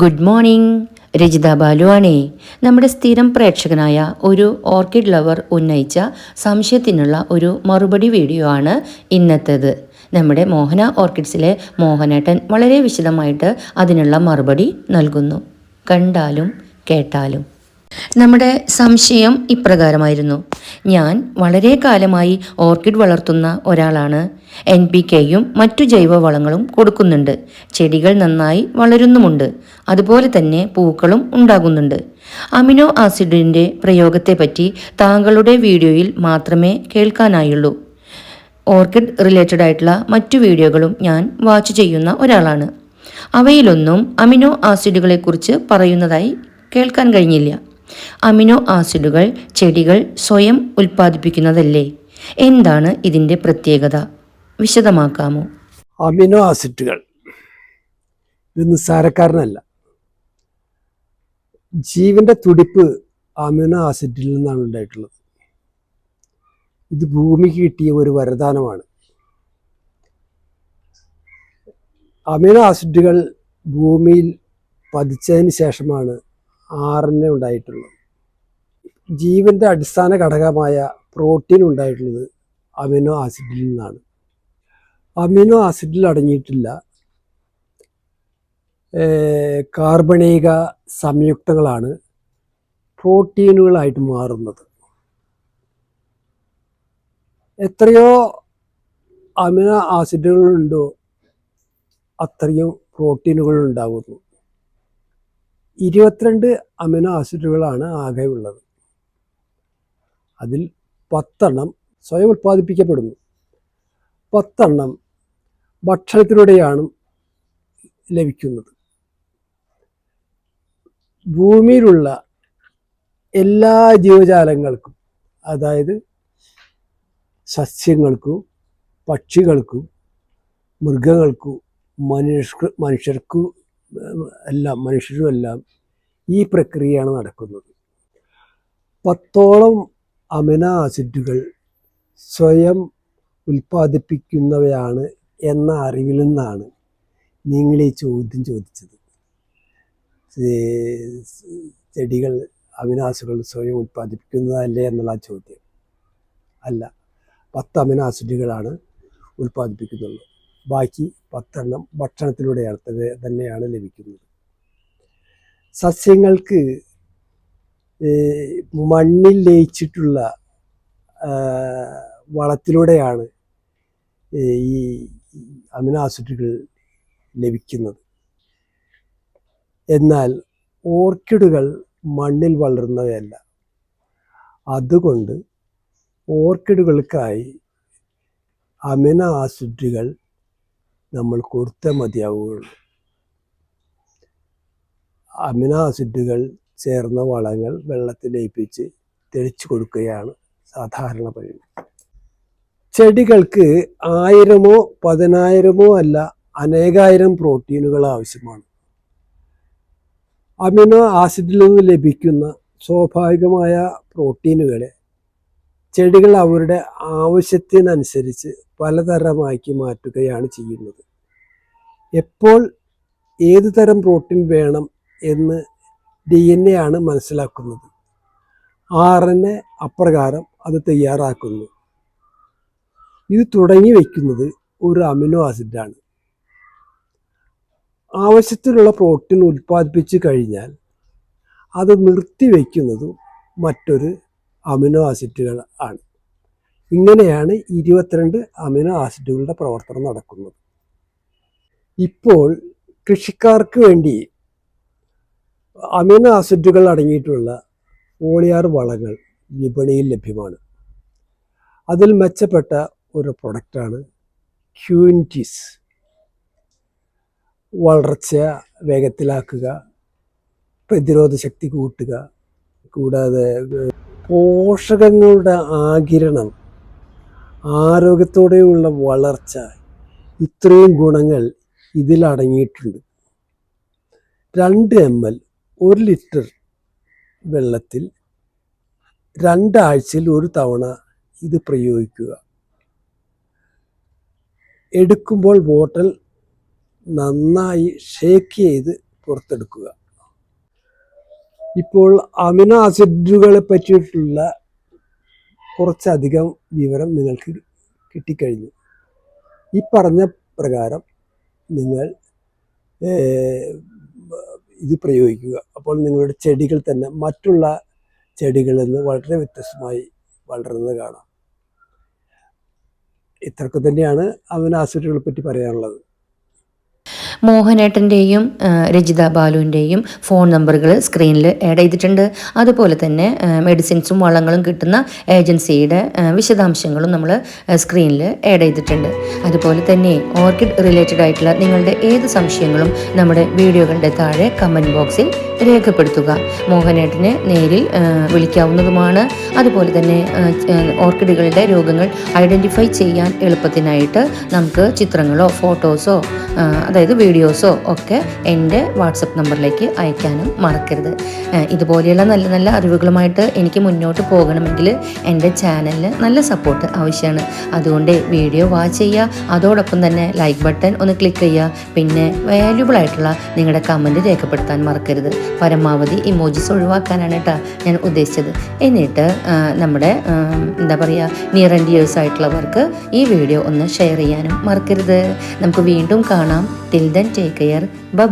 Good morning Rajitha ബാലുവാണി. നമ്മുടെ സ്ഥിരം പ്രേക്ഷകനായ ഒരു ഓർക്കിഡ് ലവർ ഉന്നയിച്ച സംശയത്തിനുള്ള ഒരു മറുപടി വീഡിയോ ആണ് ഇന്നത്തേത്. നമ്മുടെ മോഹന ഓർക്കിഡ്സിലെ മോഹനേട്ടൻ വളരെ വിശദമായിട്ട് അതിനുള്ള മറുപടി നൽകുന്നു. കണ്ടാലും കേട്ടാലും. നമ്മുടെ സംശയം ഇപ്രകാരമായിരുന്നു. ഞാൻ വളരെ കാലമായി ഓർക്കിഡ് വളർത്തുന്ന ഒരാളാണ്. എൻ പി കെയും മറ്റു ജൈവവളങ്ങളും കൊടുക്കുന്നുണ്ട്. ചെടികൾ നന്നായി വളരുന്നുമുണ്ട്. അതുപോലെ തന്നെ പൂക്കളും ഉണ്ടാകുന്നുണ്ട്. അമിനോ ആസിഡിന്റെ പ്രയോഗത്തെപ്പറ്റി താങ്കളുടെ വീഡിയോയിൽ മാത്രമേ കേൾക്കാനായുള്ളൂ. ഓർക്കിഡ് റിലേറ്റഡ് ആയിട്ടുള്ള മറ്റു വീഡിയോകളും ഞാൻ വാച്ച് ചെയ്യുന്ന ഒരാളാണ്. അവയിലൊന്നും അമിനോ ആസിഡുകളെക്കുറിച്ച് പറയുന്നതായി കേൾക്കാൻ കഴിഞ്ഞില്ല. അമിനോ ആസിഡുകൾ ചെടികൾ സ്വയം ഉൽപ്പാദിപ്പിക്കുന്നതല്ലേ? എന്താണ് ഇതിന്റെ പ്രത്യേകത? വിശദമാക്കാമോ? അമിനോ ആസിഡുകൾ. ഇത് നിസ്സാരക്കാരനല്ല. ജീവന്റെ തുടിപ്പ് അമിനോ ആസിഡിൽ നിന്നാണ് ഉണ്ടായിട്ടുള്ളത്. ഇത് ഭൂമിക്ക് കിട്ടിയ ഒരു വരദാനമാണ്. അമിനോ ആസിഡുകൾ ഭൂമിയിൽ പതിച്ചതിന് ശേഷമാണ് ആർ ഉണ്ടായിട്ടുള്ളത്. ജീവന്റെ അടിസ്ഥാന ഘടകമായ പ്രോട്ടീൻ ഉണ്ടായിട്ടുള്ളത് അമിനോ ആസിഡിൽ നിന്നാണ്. അമിനോ ആസിഡിൽ അടങ്ങിയിട്ടില്ല കാർബണീക സംയുക്തങ്ങളാണ് പ്രോട്ടീനുകളായിട്ട് മാറുന്നത്. എത്രയോ അമിനോ ആസിഡുകളുണ്ടോ അത്രയും പ്രോട്ടീനുകൾ ഉണ്ടാകുന്നു ഇരുപത്തിരണ്ട് അമിനോ ആസിഡുകളാണ് ആകെ ഉള്ളത്. അതിൽ പത്തെണ്ണം സ്വയം ഉൽപ്പാദിപ്പിക്കപ്പെടുന്നു. പത്തെണ്ണം ഭക്ഷണത്തിലൂടെയാണ് ലഭിക്കുന്നത്. ഭൂമിയിലുള്ള എല്ലാ ജീവജാലങ്ങൾക്കും അതായത് സസ്യങ്ങൾക്കും പക്ഷികൾക്കും മൃഗങ്ങൾക്കും മനുഷ്യ മനുഷ്യർക്കും എല്ലാം മനുഷ്യരും എല്ലാം ഈ പ്രക്രിയയാണ് നടക്കുന്നത്. പത്തോളം അമിന ആസിഡുകൾ സ്വയം ഉൽപ്പാദിപ്പിക്കുന്നവയാണ് എന്ന അറിവിൽ നിന്നാണ് നിങ്ങൾ ഈ ചോദ്യം ചോദിച്ചത്. ചെടികൾ അമിനാസുകൾ സ്വയം ഉൽപ്പാദിപ്പിക്കുന്നതല്ലേ എന്നുള്ള ചോദ്യം. അല്ല പത്ത് അമിനാസിഡുകളാണ് ഉൽപ്പാദിപ്പിക്കുന്നുള്ളൂ ബാക്കി പത്തെണ്ണം ഭക്ഷണത്തിലൂടെയാണ് തന്നെയാണ് ലഭിക്കുന്നത്. സസ്യങ്ങൾക്ക് മണ്ണിൽ ലയിച്ചിട്ടുള്ള വളത്തിലൂടെയാണ് ഈ അമിനോ ആസിഡുകൾ ലഭിക്കുന്നത്. എന്നാൽ ഓർക്കിഡുകൾ മണ്ണിൽ വളരുന്നവയല്ല. അതുകൊണ്ട് ഓർക്കിഡുകൾക്കായി അമിനോ ആസിഡുകൾ നമ്മൾ കൊടുത്തേ മതിയാവുകയുള്ളൂ. അമിനോ ആസിഡുകൾ ചേർന്ന വളങ്ങൾ വെള്ളത്തിൽ ലയിപ്പിച്ച് തെളിച്ചു കൊടുക്കുകയാണ് സാധാരണ പണി ചെടികൾക്ക് ആയിരമോ പതിനായിരമോ അല്ല അനേകായിരം പ്രോട്ടീനുകൾ ആവശ്യമാണ്. അമിനോ ആസിഡിൽ നിന്ന് ലഭിക്കുന്ന സ്വാഭാവികമായ പ്രോട്ടീനുകളെ ചെടികൾ അവരുടെ ആവശ്യത്തിനനുസരിച്ച് പലതരമാക്കി മാറ്റുകയാണ് ചെയ്യുന്നത്. എപ്പോൾ ഏത് തരം പ്രോട്ടീൻ വേണം എന്ന് ഡി എൻ എ ആണ് മനസ്സിലാക്കുന്നത്. ആർ എൻ എ അപ്രകാരം അത് തയ്യാറാക്കുന്നു. ഇത് തുടങ്ങി വയ്ക്കുന്നത് ഒരു അമിനോ ആസിഡാണ് ആവശ്യത്തിലുള്ള പ്രോട്ടീൻ ഉൽപ്പാദിപ്പിച്ചു കഴിഞ്ഞാൽ അത് നിർത്തിവെക്കുന്നതും മറ്റൊരു അമിനോ ആസിഡുകൾ ആണ്. ഇങ്ങനെയാണ് ഇരുപത്തിരണ്ട് അമിനോ ആസിഡുകളുടെ പ്രവർത്തനം നടക്കുന്നത്. ഇപ്പോൾ കൃഷിക്കാർക്ക് വേണ്ടി അമിനോ ആസിഡുകൾ അടങ്ങിയിട്ടുള്ള ഓളിയാർ വളങ്ങൾ വിപണിയിൽ ലഭ്യമാണ്. അതിൽ മെച്ചപ്പെട്ട ഒരു പ്രൊഡക്റ്റാണ് ക്യൂന്റീസ് വളർച്ച വേഗത്തിലാക്കുക പ്രതിരോധ ശക്തി കൂട്ടുക കൂടാതെ പോഷകങ്ങളുടെ ആകിരണം ആരോഗ്യത്തോടെയുള്ള വളർച്ച ഇത്രയും ഗുണങ്ങൾ ഇതിൽ അടങ്ങിയിട്ടുണ്ട് രണ്ട് എം എൽ ഒരു ലിറ്റർ വെള്ളത്തിൽ രണ്ടാഴ്ചയിൽ ഒരു തവണ ഇത് പ്രയോഗിക്കുക. എടുക്കുമ്പോൾ ബോട്ടൽ നന്നായി ഷേക്ക് ചെയ്ത് പുറത്തെടുക്കുക. ഇപ്പോൾ അമിനോ ആസിഡുകളെ പറ്റിയിട്ടുള്ള കുറച്ചധികം വിവരം നിങ്ങൾക്ക് കിട്ടിക്കഴിഞ്ഞു. ഈ പറഞ്ഞ പ്രകാരം നിങ്ങൾ ഇത് പ്രയോഗിക്കുക. അപ്പോൾ നിങ്ങളുടെ ചെടികൾ തന്നെ മറ്റുള്ള ചെടികളിൽ നിന്ന് വളരെ വ്യത്യസ്തമായി വളരുന്നത് കാണാം. ഇത്രയൊക്കെ തന്നെയാണ് ആസിഡുകളെ പറ്റി പറയാനുള്ളത്. മോഹനേട്ടന്റെയും രജിത ബാലുവിന്റെയും ഫോൺ നമ്പറുകൾ സ്ക്രീനിൽ ആഡ് ചെയ്തിട്ടുണ്ട്. അതുപോലെ തന്നെ മെഡിസിൻസും വളങ്ങളും കിട്ടുന്ന ഏജൻസിയുടെ വിശദാംശങ്ങളും നമ്മൾ സ്ക്രീനിൽ ആഡ് ചെയ്തിട്ടുണ്ട്. അതുപോലെ തന്നെ ഓർക്കിഡ് റിലേറ്റഡ് ആയിട്ടുള്ള നിങ്ങളുടെ ഏത് സംശയങ്ങളും നമ്മുടെ വീഡിയോകളുടെ താഴെ കമന്റ് ബോക്സിൽ രേഖപ്പെടുത്തുക. മോഹനേട്ടനെ നേരിൽ വിളിക്കാവുന്നതുമാണ്. അതുപോലെ തന്നെ ഓർക്കിഡുകളുടെ രോഗങ്ങൾ ഐഡന്റിഫൈ ചെയ്യാൻ എളുപ്പത്തിനായിട്ട് നമുക്ക് ചിത്രങ്ങളോ ഫോട്ടോസോ അതായത് വീഡിയോസോ ഒക്കെ എന്റെ വാട്സപ്പ് നമ്പറിലേക്ക് അയക്കാനും മറക്കരുത്. ഇതുപോലെയുള്ള നല്ല നല്ല അറിവുകളുമായിട്ട് എനിക്ക് മുന്നോട്ട് പോകണമെങ്കിൽ എന്റെ ചാനലിന് നല്ല സപ്പോർട്ട് ആവശ്യമാണ്. അതുകൊണ്ട് വീഡിയോ വാച്ച് ചെയ്യുക അതോടൊപ്പം തന്നെ ലൈക്ക് ബട്ടൺ ഒന്ന് ക്ലിക്ക് ചെയ്യുക പിന്നെ വാല്യൂബിൾ ആയിട്ടുള്ള നിങ്ങളുടെ കമന്റ് രേഖപ്പെടുത്താൻ മറക്കരുത്. പരമാവധി ഇമോജിസ് ഒഴിവാക്കാനാണ് കേട്ടോ ഞാൻ ഉദ്ദേശിച്ചത്. എന്നിട്ട് നമ്മുടെ എന്താ പറയുക നിയർ ആൻഡ് ഇയേഴ്സ് ആയിട്ടുള്ളവർക്ക് ഈ വീഡിയോ ഒന്ന് ഷെയർ ചെയ്യാനും മറക്കരുത്. നമുക്ക് വീണ്ടും കാണാം. Till then take care bye